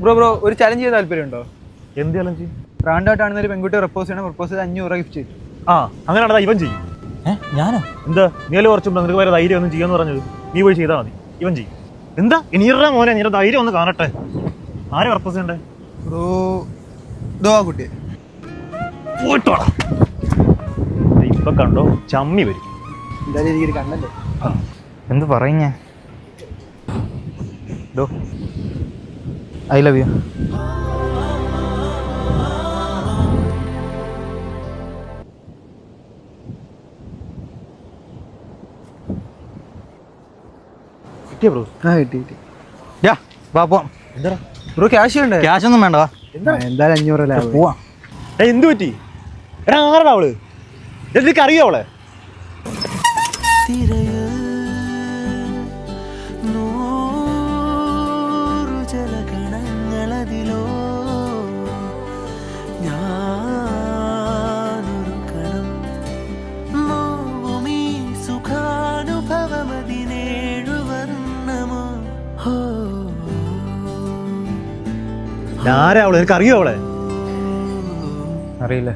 Bro bro ഒരു challenge ചെയ്യാൻ താല്പര്യമുണ്ടോ? എന്ത് ചലഞ്ച് റാണ്ടായിട്ടാണ് ഒരു പെൺകുട്ടി പ്രപ്പോസ് ചെയ്യണം പ്രപ്പോസ് ചെയ്ത് അഞ്ഞൂറ് രൂപ ഗിഫ്റ്റ് ചെയ്തു. ആ അങ്ങനെയാണോ ഇവൻ ചെയ്യും. ഏ ഞാനോ? എന്താ നീ അല്ലേ കുറച്ച് നിനക്ക് വേറെ ധൈര്യം ഒന്നും ചെയ്യാന്ന് പറഞ്ഞത്? നീ പോയി ചെയ്താൽ മതി. ഇവൻ ചെയ്യും. എന്താ? ഇനിയുടെ മോനെ നിന്റെ ധൈര്യം ഒന്ന് കാണട്ടെ. ആരെ പ്രപ്പോസ് ചെയ്യണ്ടേ? ബ്രോ ഇതോ ആ കുട്ടി. പോയിട്ടോടാ. ഇപ്പൊ കണ്ടോ ചമ്മി വരും. എന്തായാലും എനിക്കൊരു കണ്ടല്ലേ എന്ത് പറയും ഞാൻ ഡോ ഐ ലവ് യു. കിട്ടിയ ബ്രോ? ആ കിട്ടി കിട്ടി. യാ വാ പോവാം. എന്താ ബ്രോ ക്യാഷ് വേണ്ടേ? ക്യാഷ് ഒന്നും വേണ്ട വാ. ആ, എന്തായാലും അഞ്ഞൂറ് അല്ലേ ആവുള്ളൂ. പോവാം. ഏ എന്ത് പറ്റി? എടാ ആരടാ അവൾ? എനിക്ക് അറിയോ അവളെ? നൂറു ഞാനൊരു കണം നോവുമീ സുഖാനുഭവമതിനേഴു വർണമോ? ഹോ. ആരാ അവൾ? എനിക്ക് അറിയോ അവളെ അറിയില്ല.